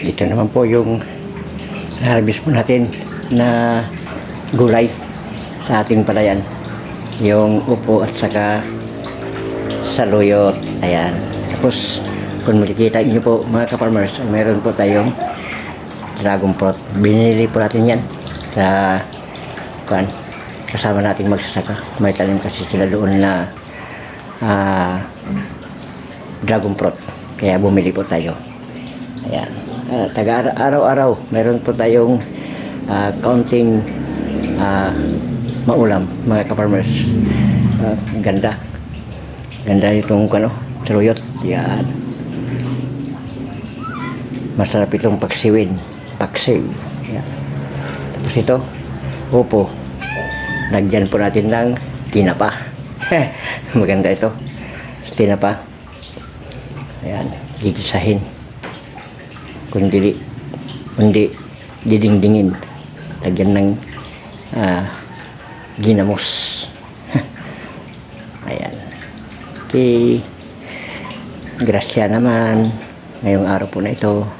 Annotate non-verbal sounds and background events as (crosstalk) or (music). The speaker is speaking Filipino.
Ito naman po yung harvest po natin na gulay sa ating palayan. Yung upo at saka saluyot. Ayan. Tapos, kung makikita niyo po mga ka-farmers, meron po tayong dragon fruit. Binili po natin yan sa kuan kasama nating magsasaka. May talim kasi sila doon na ah, dragon fruit. Kaya bumili po tayo. Ayan. Ah, taga ara- araw-araw, meron po tayong ah, kaunting ah, maulam, mga ka-farmers. Ah, ganda. Ganda itong ano, saluyot. Yan. Masarap itong paksiwin. Paksiw. Yan. Tapos ito, upo. Lagyan po natin ng tinapa. (laughs) Maganda ito. Tinapa. Ayan, gigisahin. Kundi, kundi didingdingin. Lagyan ng ah, ginamos. (laughs) Ayan. Okay. Grasya naman. Ngayong araw po na ito.